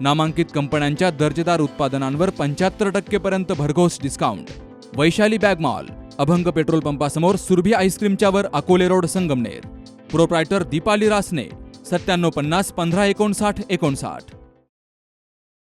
नामांकित कंपन्यांच्या दर्जेदार उत्पादनांवर पंच्याहत्तर टक्केपर्यंत भरघोस discount Vaishali bag mall Abhang petrol पंपासमोर Surabhi आईस्क्रीमच्यावर अकोले रोड संगमनेर. प्रोप्रायटर दीपाली रासने सत्त्याण्णव पन्नास पंधरा एकोणसाठ एकोणसाठ.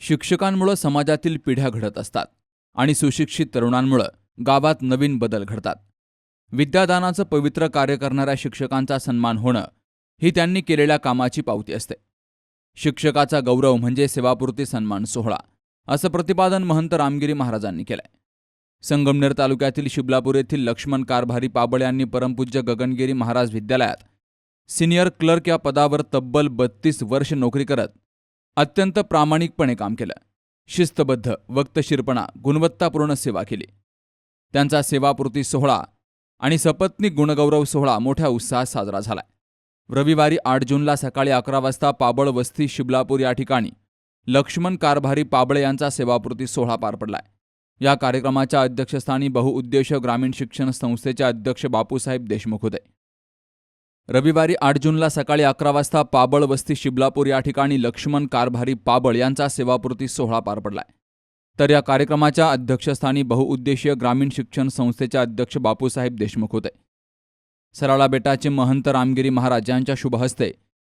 शिक्षकांमुळं समाजातील पिढ्या घडत असतात आणि सुशिक्षित तरुणांमुळं गावात नवीन बदल घडतात. विद्यादानाचं पवित्र कार्य करणाऱ्या शिक्षकांचा सन्मान होणं ही त्यांनी केलेल्या कामाची पावती असते. शिक्षकाचा गौरव म्हणजे सेवापूर्ती सन्मान सोहळा असं प्रतिपादन महंत रामगिरी महाराजांनी केलंय. संगमनेर तालुक्यातील शिबलापूर येथील लक्ष्मण कारभारी पाबळ यांनी परमपूज्य गगनगिरी महाराज विद्यालयात सिनियर क्लर्क या पदावर तब्बल बत्तीस वर्ष नोकरी करत अत्यंत प्रामाणिकपणे काम केलं. शिस्तबद्ध वक्तशीरपणा गुणवत्तापूर्ण सेवा केली. त्यांचा सेवापूर्ती सोहळा आणि सपत्नीक गुणगौरव सोहळा मोठ्या उत्साहात साजरा झालाय. रविवारी आठ जूनला सकाळी अकरा वाजता पाबळ वस्ती शिबलापूर या ठिकाणी. लक्ष्मण कारभारी पाबळे यांचा सेवापूर्ती सोहळा पार पडलाय. या कार्यक्रमाच्या अध्यक्षस्थानी बहुउद्देश ग्रामीण शिक्षण संस्थेचे अध्यक्ष बापूसाहेब देशमुख होते. रविवारी आठ जूनला सकाळी अकरा वाजता पाबळ वस्ती शिबलापूर या ठिकाणी लक्ष्मण कारभारी पाबळ यांचा सेवापूर्ती सोहळा पार पडलाय. तर या कार्यक्रमाच्या अध्यक्षस्थानी बहुउद्देशीय ग्रामीण शिक्षण संस्थेचे अध्यक्ष बापूसाहेब देशमुख होते. सराळा बेटाचे महंत रामगिरी महाराज यांच्या शुभहस्ते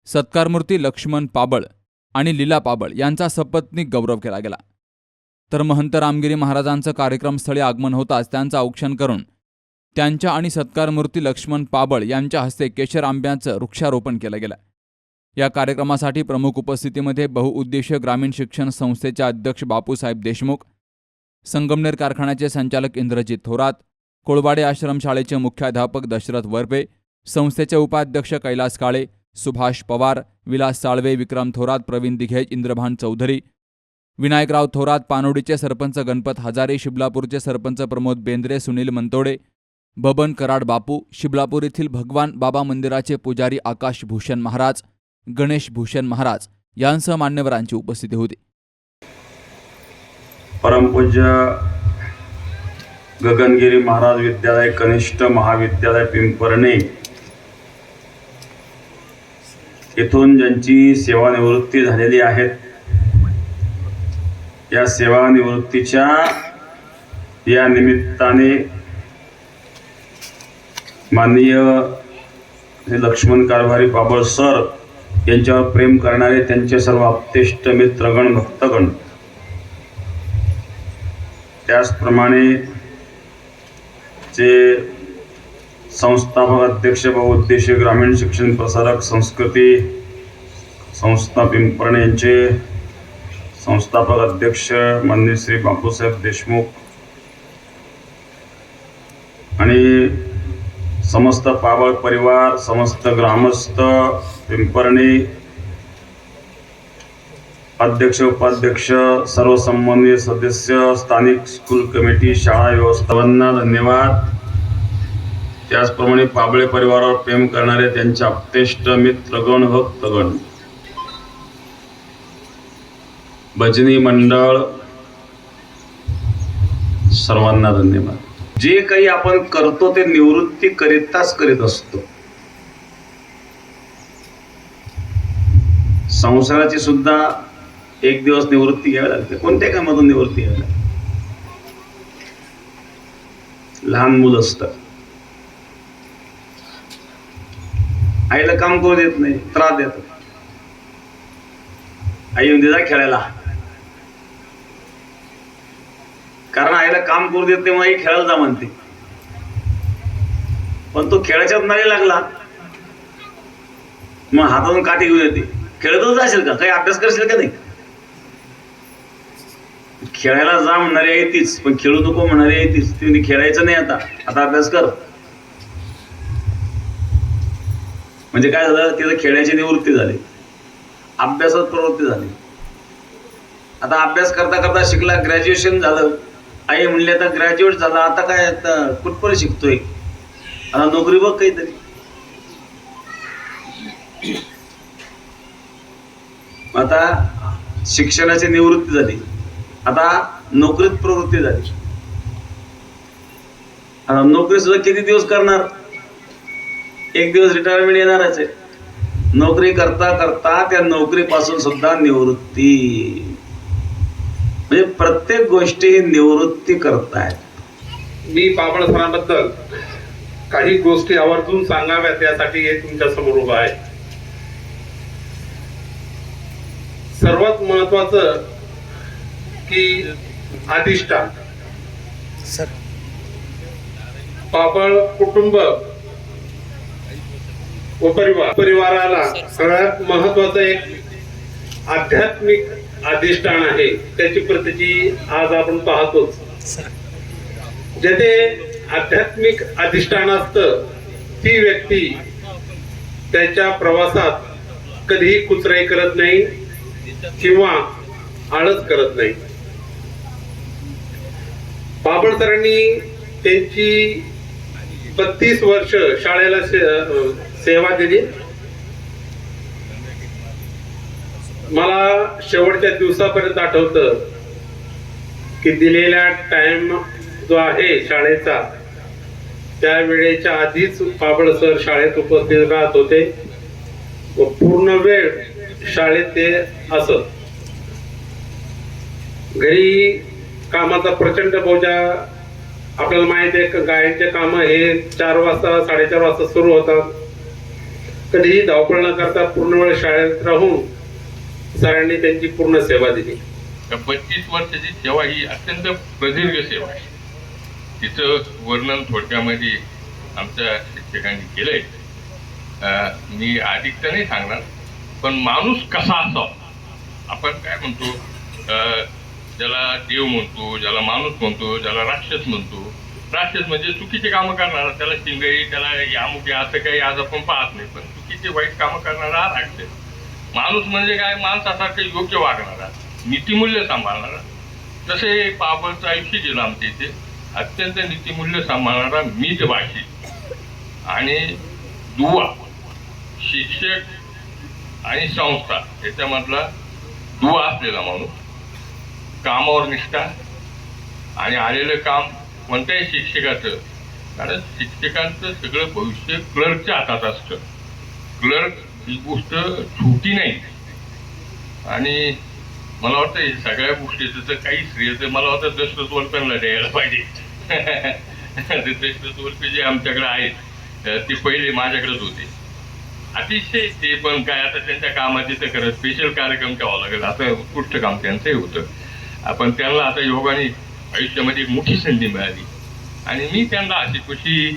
सत्कारमूर्ती लक्ष्मण पाबळ आणि लीला पाबळ यांचा सपत्नीक गौरव केला गेला. तर महंत रामगिरी महाराजांचं कार्यक्रमस्थळी आगमन होताच त्यांचं औक्षण करून त्यांच्या आणि सत्कारमूर्ती लक्ष्मण पाबळ यांच्या हस्ते केशर आंब्याचं वृक्षारोपण केलं गेलं. या कार्यक्रमासाठी प्रमुख उपस्थितीमध्ये बहुउद्देशीय ग्रामीण शिक्षण संस्थेचे अध्यक्ष बापूसाहेब देशमुख संगमनेर कारखान्याचे संचालक इंद्रजित थोरात कोळवाडे आश्रमशाळेचे मुख्याध्यापक दशरथ वरपे संस्थेचे उपाध्यक्ष कैलास काळे सुभाष पवार विलास साळवे विक्रम थोरात प्रवीण दिघे इंद्रभान चौधरी विनायकराव थोरात पानोडीचे सरपंच गणपत हजारे शिबलापूरचे सरपंच प्रमोद बेंद्रे सुनील मंतोडे बबन कराड बापू शिबलापूर येथील भगवान बाबा मंदिराचे पुजारी आकाश भूषण महाराज गणेश भूषण महाराज यांसह मान्यवरांची उपस्थिती होती. परमपूज्य गगनगिरी महाराज विद्यालय कनिष्ठ महाविद्यालय पिंपरणे. येथून ज्यांची सेवानिवृत्ती झालेली आहे या सेवानिवृत्तीच्या या निमित्ताने माननीय लक्ष्मण कारभारी बाबळ सर यांच्यावर प्रेम करणारे त्यांचे सर्व आप्तेष्ट मित्रगण भक्तगण. त्याचप्रमाणे चे संस्थापक अध्यक्ष बहुउद्देशीय ग्रामीण शिक्षण प्रसारक संस्कृती संस्था पिंपर्ण यांचे संस्थापक अध्यक्ष माननीय श्री बापूसाहेब देशमुख आणि समस्त पावळ परिवार समस्त ग्रामस्थ पिंपर्णी अध्यक्ष उपाध्यक्ष सर्व संबंधित सदस्य स्थानिक स्कूल कमिटी शाळा व्यवस्थापनांना धन्यवाद. त्याचप्रमाणे पाबळे परिवारावर प्रेम करणारे त्यांचे आप्तेष्ट मित्रगण भक्तगण भजनी मंडळ सर्वांना धन्यवाद. जे काही आपण करतो ते निवृत्ती करिताच करीत असतो. संसाराची सुद्धा एक दिवस निवृत्ती घ्यावी लागते. कोणत्या कामातून निवृत्ती घ्यावी लागते? लहान मुलं असतं आईला काम करू देत नाही त्रास देत आई म्हणते जा खेळायला. कारण आईला काम करू देत नाही मग आई खेळायला जा म्हणते. पण तो खेळाच्यात नाही लागला. मग हातातून काठी घेऊन येते. खेळतच जाशील का? काही अभ्यास करशील का नाही? खेळायला जा म्हणणारी आहे तीच पण खेळू नको म्हणणारी आहे तीच. ती खेळायचं नाही आता आता अभ्यास कर. म्हणजे काय झालं? तिथं खेळायची निवृत्ती झाली. अभ्यासात प्रवृत्ती झाली. आता अभ्यास करता करता शिकला ग्रॅज्युएशन झालं. आई म्हणले आता ग्रॅज्युएट झाला आता काय आता कुठपर्यंत शिकतोय? आता नोकरी बघ काहीतरी. आता शिक्षणाची निवृत्ती झाली. आता नोकरीत प्रवृत्ती झाली. आता नोकरी सुद्धा किती दिवस करणार? एक दिवस रिटायरमेंट येणारच आहे. नोकरी करता करता त्या नोकरीपासून सुद्धा निवृत्ती. म्हणजे प्रत्येक गोष्टी ही निवृत्ती करतायत. मी पापड सणाबद्दल काही गोष्टी आवर्जून सांगाव्या त्यासाठी हे तुमच्यासमोर उभं आहे. सर्वात महत्वाचं की अधिष्ठान. पापड कुटुंब व परिवार. परिवाराला सगळ्यात महत्वाचं एक आध्यात्मिक अधिष्ठान आहे. त्याची प्रती आज आपण पाहतोच जेथे आध्यात्मिक अधिष्ठान असतं ती व्यक्ती त्याच्या प्रवासात कधीही कुचराई करत नाही किंवा आळस करत नाही. बाबळकरांनी त्यांची बत्तीस वर्ष शाळेला से- सेवा दिली. मला शेवटच्या दिवसापर्यंत आठवतं की दिलेला टाइम जो आहे शाळेचा त्या वेळेच्या आधीच पाबळ सर शाळेत उपस्थित राहत होते व पूर्ण वेळ शाळेत ते असत. घरी कामाचा प्रचंड बोजा आपल्याला माहिती आहे का गायांचे काम हे चार वाजता साडेचार वाजता सुरू होतात. कधीही धावपळ न करता पूर्ण वेळ शाळेत राहून सरांनी त्यांची पूर्ण सेवा दिली. त्या पस्तीस वर्षाची सेवा ही अत्यंत प्रदीर्घ सेवा आहे. तिचं वर्णन थोडक्यामध्ये आमच्या शिक्षकांनी केलंय. मी अधिक तर नाही सांगणार पण माणूस कसा असावा? आपण काय म्हणतो ज्याला देव म्हणतो ज्याला माणूस म्हणतो ज्याला राक्षस म्हणतो. राक्षस म्हणजे चुकीचे कामं करणारा त्याला शिंगई त्याला हे असं काही आज आपण पाहत नाही पण चुकीचे वाईट कामं करणारा हा राक्षस. माणूस म्हणजे काय? माणसासारखं योग्य वागणारा नीतिमूल्य सांभाळणारा. तसे बाबरचं आयुष्य गेलं आमच्या इथे अत्यंत नीतिमूल्य सांभाळणारा मितभाषी आणि दुवा शिक्षक आणि संस्था याच्यामधला दुवा असलेला माणूस. कामावर निष्ठा आणि आलेलं काम कोणत्याही शिक्षकाचं. कारण शिक्षकांचं सगळं भविष्य क्लर्कच्या हातात असतं. क्लर्क ही गोष्ट छोटी नाही. आणि मला वाटतं हे सगळ्या गोष्टीचं तर काही श्रेय तर मला वाटतं दशरथ वल्प्यांना द्यायला पाहिजे. दशरथ वल्पे जे आमच्याकडे आहेत ते पहिले माझ्याकडेच होते. अतिशय ते पण काय आता त्यांच्या कामाची तर खरं स्पेशल कार्यक्रम ठेवावा लागेल. असं उत्कृष्ट काम त्यांचंही होतं. आपण त्यांना आता योगाने आयुष्यामध्ये एक मोठी संधी मिळाली. आणि मी त्यांना अशी खुशी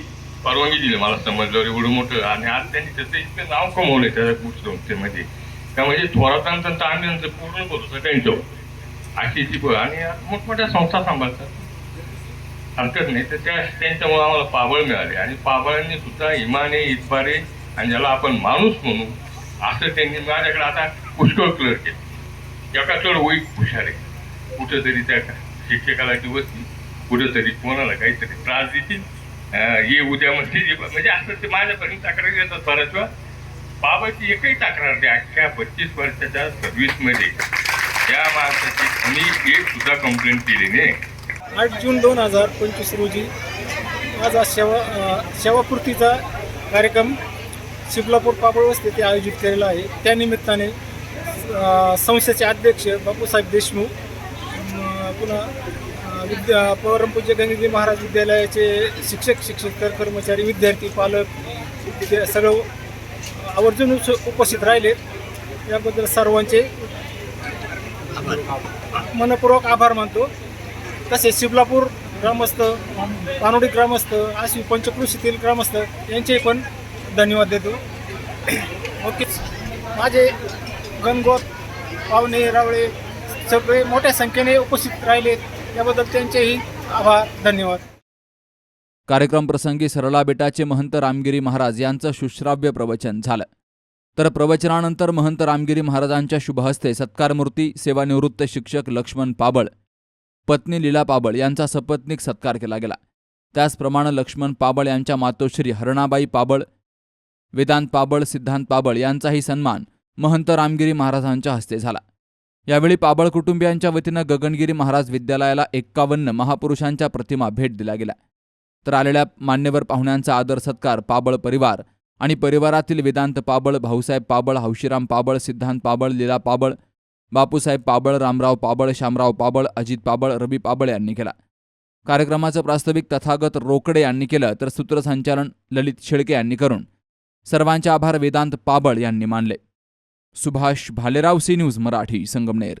परवानगी दिली. मला समजलं एवढं मोठं. आणि आज त्यांनी त्याचं इतकं नाव कमवलं त्याच्या गोष्ट संस्थेमध्ये का म्हणजे थोरातांचं तांब्यांचं पूर्ण करू सगळ्यांच्यावर अशी ती आणि मोठमोठ्या संस्था सांभाळतात. हरकत नाही. तर त्या त्यांच्यामुळे आम्हाला पाबळ मिळाले. आणि पाबळांनी सुद्धा इमाने इतबारे आणि ज्याला आपण माणूस म्हणू असं त्यांनी माझ्याकडे आता पुष्कळ क्लर्क आहे चढ वाईट हुशार आहे कुठंतरी त्या शिक्षकाला दिवस कुठंतरी कोणाला काहीतरी त्रास देतील. ये उद्या म्हणते जे- म्हणजे असं ते माझ्यापर्यंत तक्रार येतात बऱ्याच वेळा. बाबाची एकही तक्रार द्या अख्ख्या पस्तीस वर्षाच्या सर्व्हिसमध्ये त्या माणसाची मी एक सुद्धा कंप्लेंट केली नाही. आठ जून दोन हजार पंचवीस रोजी आज सेवा अ, सेवापूर्तीचा कार्यक्रम शिबलापूर पापड वस्ती येथे आयोजित केलेला आहे. त्यानिमित्ताने संस्थेचे अध्यक्ष बापूसाहेब देशमुख पुन्हा विद्या परमपूज्य गंगेजी महाराज विद्यालयाचे शिक्षक शिक्षक कर्मचारी विद्यार्थी पालक विद्या सगळं आवर्जून उपस्थित राहिले. याबद्दल सर्वांचे मनपूर्वक आभार मानतो. तसेच शिबलापूर ग्रामस्थ पानोडी ग्रामस्थ अशी पंचकृषीतील ग्रामस्थ यांचे पण धन्यवाद देतो. ओके. माझे गणगोत पाहुणे रावळे सगळे मोठ्या संख्येने उपस्थित राहिले. याबद्दल त्यांचेही आभार धन्यवाद. कार्यक्रम प्रसंगी सरळा बेटाचे महंत रामगिरी महाराज यांचं सुश्राव्य प्रवचन झालं. तर प्रवचनानंतर महंत रामगिरी महाराजांच्या शुभहस्ते सत्कारमूर्ती सेवानिवृत्त शिक्षक लक्ष्मण पाबळ पत्नी लीला पाबळ यांचा सपत्नीक सत्कार केला गेला. त्याचप्रमाणे लक्ष्मण पाबळ यांच्या मातोश्री हरणाबाई पाबळ वेदांत पाबळ सिद्धांत पाबळ यांचाही सन्मान महंत रामगिरी महाराजांच्या हस्ते झाला. यावेळी पाबळ कुटुंबियांच्या वतीनं गगनगिरी महाराज विद्यालयाला एक्कावन्न महापुरुषांच्या प्रतिमा भेट दिल्या गेल्या. तर आलेल्या मान्यवर पाहुण्यांचा आदर सत्कार पाबळ परिवार आणि परिवारातील वेदांत पाबळ भाऊसाहेब पाबळ हौशीराम पाबळ सिद्धांत पाबळ लीला पाबळ बापूसाहेब पाबळ रामराव पाबळ शामराव पाबळ अजित पाबळ रवी पाबळ यांनी केला. कार्यक्रमाचं प्रास्ताविक तथागत रोकडे यांनी केलं तर सूत्रसंचालन ललित शेळके यांनी करून. सर्वांचे आभार वेदांत पाबळ यांनी मानले. Subhash Bhalerao C news Marathi Sangamner.